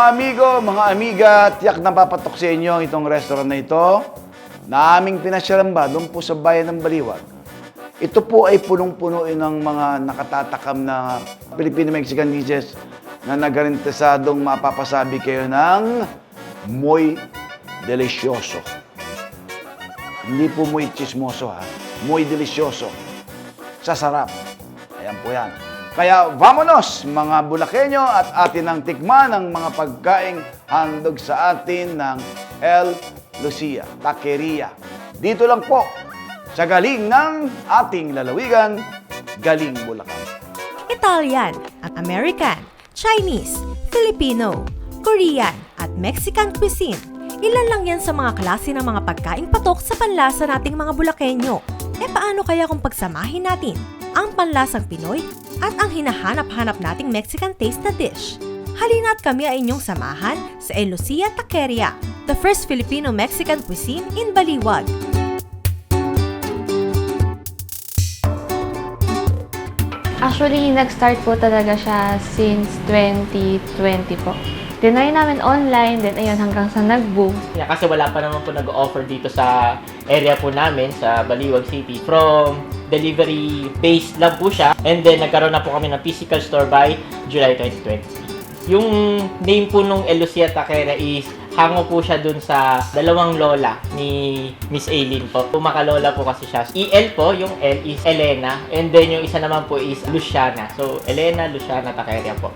amigo, mga amiga, tiyak na papatok sa inyo itong restaurant na ito na aming pinasyalan ba doon po sa bayan ng Baliwag. Ito po ay punong-puno ng mga nakatatakam na Filipino-Mexican dishes na nagarintesadong mapapasabi kayo ng muy delicioso. Hindi po muy chismoso ha, muy delicioso. Sa sarap. Ayan po yan. Kaya vamonos mga Bulakenyo at atin ang tikman ng mga pagkaing handog sa atin ng El Lucia, Taqueria. Dito lang po sa galing ng ating lalawigan, Galing Bulacan. Italian, American, Chinese, Filipino, Korean, at Mexican cuisine. Ilan lang yan sa mga klase ng mga pagkaing patok sa panlasa nating mga Bulakenyo. E paano kaya kung pagsamahin natin ang panlasang Pinoy at ang hinahanap-hanap nating Mexican taste na dish? Halina't kami ay inyong samahan sa El Lucia Taqueria, the first Filipino-Mexican cuisine in Baliwag. Actually, nag-start po talaga siya since 2020 po. Tinry namin online, then ayun, hanggang sa nag-boom. Yeah, kasi wala pa naman po nag-offer dito sa area po namin sa Baliwag City. From delivery based lang po siya and then nagkaroon na po kami ng physical store by July 2020. Yung name po nung El Lucia Taquera is hango po siya dun sa dalawang lola ni Miss Aileen po. Pumakalola po kasi siya. EL po, yung L is Elena and then yung isa naman po is Luciana. So, Elena Luciana Taqueria po.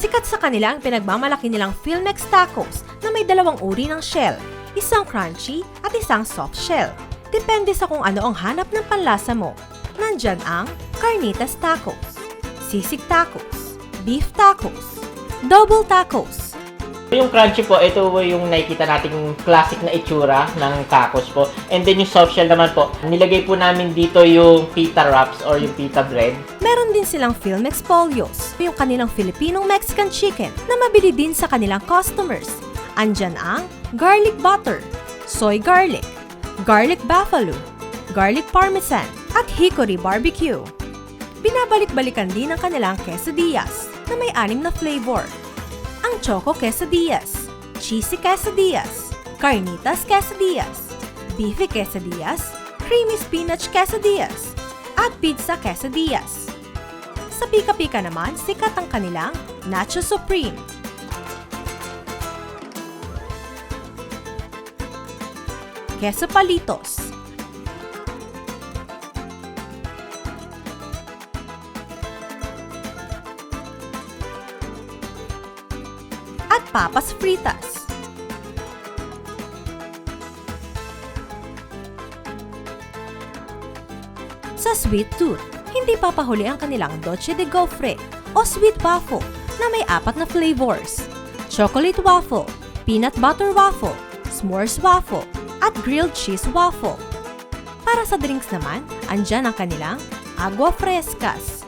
Sikat sa kanila ang pinagmamalaki nilang Filmex Tacos na may dalawang uri ng shell, isang crunchy at isang soft shell. Depende sa kung ano ang hanap ng panlasa mo. Nandyan ang Carnitas Tacos, Sisig Tacos, Beef Tacos, Double Tacos, Yung crunchy po, ito po yung nakikita nating classic na itsura ng tacos po. And then yung soft shell naman po, nilagay po namin dito yung pita wraps or yung pita bread. Meron din silang Filmex Polios, yung kanilang Filipinong Mexican chicken na mabili din sa kanilang customers. Andyan ang garlic butter, soy garlic, garlic buffalo, garlic parmesan, at hickory barbecue. Binabalik-balikan din ang kanilang quesadillas na may anim na flavor. Ang choco quesadillas, cheesy quesadillas, carnitas quesadillas, beefy quesadillas, creamy spinach quesadillas, at pizza quesadillas. Sa Pika-Pika naman, sikat ang kanilang Nacho Supreme. Queso Palitos. At Papas Fritas. Sa Sweet Tooth, hindi papahuli ang kanilang Dolce de Gofre o Sweet Waffle na may apat na flavors. Chocolate Waffle, Peanut Butter Waffle, S'mores Waffle, at Grilled Cheese Waffle. Para sa drinks naman, andyan ang kanilang Agua Frescas.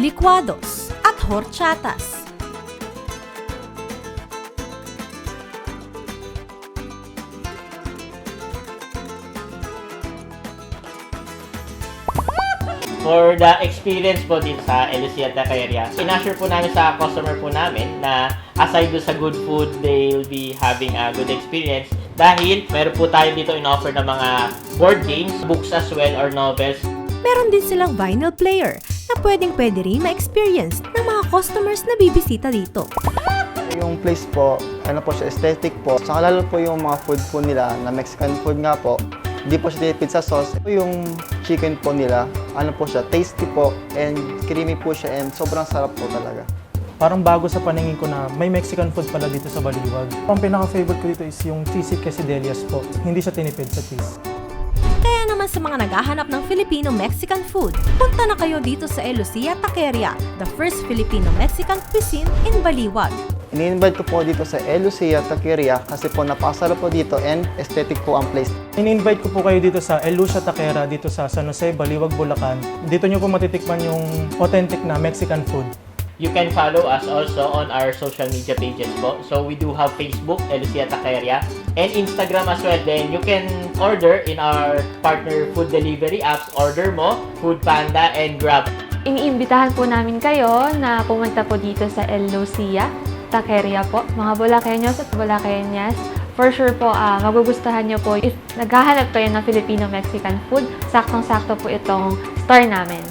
Licuados at horchatas. For the experience po din sa El Lucia Taqueria, inassure po namin sa customer po namin na aside do sa good food, they'll be having a good experience dahil meron po tayo dito in-offer ng mga board games, books as well, or novels. Meron din silang vinyl player na pwedeng pwede rin ma-experience ng mga customers na bibisita dito. Yung place po, ano po siya, aesthetic po. Saka lalo po yung mga food po nila, na Mexican food nga po. Hindi po siya tinipid sa sauce. Yung chicken po nila, ano po siya, tasty po and creamy po siya and sobrang sarap po talaga. Parang bago sa paningin ko na may Mexican food pala dito sa Baliwag. Ang pinaka-favorite ko dito is yung cheesy quesadillas po. Hindi siya tinipid sa cheese. Naman sa mga naghahanap ng Filipino-Mexican food, punta na kayo dito sa El Lucia Taqueria, the first Filipino-Mexican cuisine in Baliwag. Ini-invite ko po dito sa El Lucia Taqueria kasi po napakasarap po dito and aesthetic po ang place. In-invite ko po kayo dito sa El Lucia Taquera dito sa San Jose, Baliwag, Bulacan. Dito nyo po matitikman yung authentic na Mexican food. You can follow us also on our social media pages po. So we do have Facebook, Elucia Taqueria, and Instagram as well. Then you can order in our partner food delivery apps. Order mo, Food Panda and Grab. Iniimbitahan po namin kayo na pumunta po dito sa El Lucia, Taqueria po. Mga Bulakeños at Bulakeñas, for sure po, ah, magugustuhan nyo po. If naghahanap kayo ng Filipino-Mexican food, saktong-sakto po itong store namin.